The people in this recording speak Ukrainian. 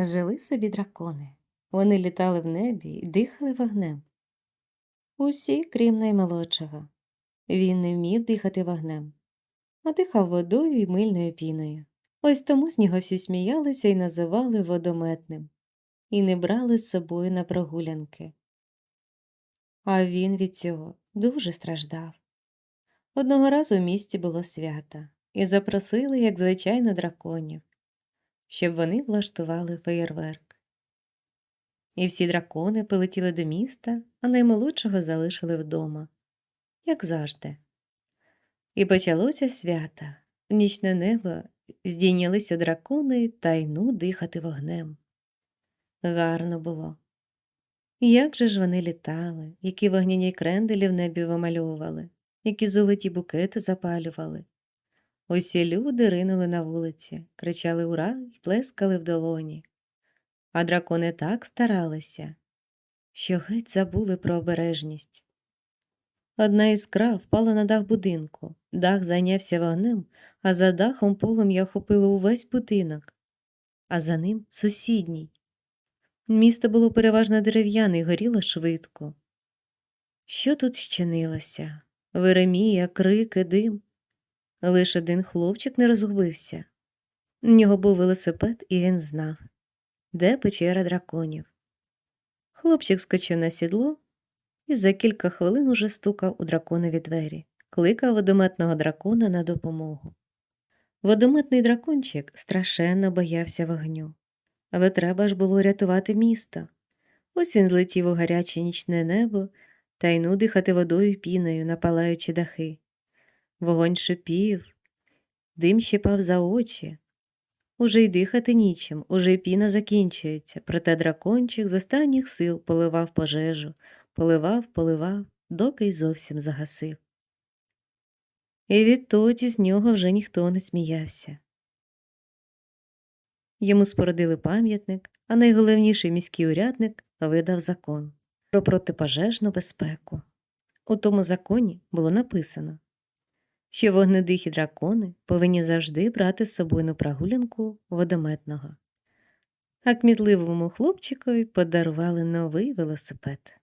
Жили собі дракони. Вони літали в небі і дихали вогнем. Усі, крім наймолодшого. Він не вмів дихати вогнем, а дихав водою і мильною піною. Ось тому з нього всі сміялися і називали водометним, і не брали з собою на прогулянки. А він від цього дуже страждав. Одного разу в місті було свято, і запросили, як звичайно, драконів, щоб вони влаштували феєрверк. І всі дракони полетіли до міста, а наймолодшого залишили вдома, як завжди. І почалося свято. В нічне небо здійнялися дракони та йну дихати вогнем. Гарно було. Як же ж вони літали, які вогняні кренделі в небі вимальовували, які золоті букети запалювали. Усі люди ринули на вулиці, кричали ура і плескали в долоні. А дракони так старалися, що геть забули про обережність. Одна іскра впала на дах будинку, дах зайнявся вогнем, а за дахом полум'я охопило увесь будинок, а за ним сусідній. Місто було переважно дерев'яне і горіло швидко. Що тут щинилося? Веремія, крики, дим. Лише один хлопчик не розгубився. У нього був велосипед, і він знав, де печера драконів. Хлопчик скочив на сідло і за кілька хвилин уже стукав у драконові двері, кликав водометного дракона на допомогу. Водометний дракончик страшенно боявся вогню, але треба ж було рятувати місто. Ось він злетів у гаряче нічне небо та й ну дихати водою піною, напалаючи дахи. Вогонь шипів, дим щипав за очі. Уже й дихати нічим, уже й піна закінчується, проте дракончик з останніх сил поливав пожежу, поливав, поливав, доки й зовсім загасив. І відтоді з нього вже ніхто не сміявся. Йому спорудили пам'ятник, а найголовніший міський урядник видав закон про протипожежну безпеку. У тому законі було написано, що вогнедихі дракони повинні завжди брати з собою на прогулянку водометного, а кмітливому хлопчикові подарували новий велосипед.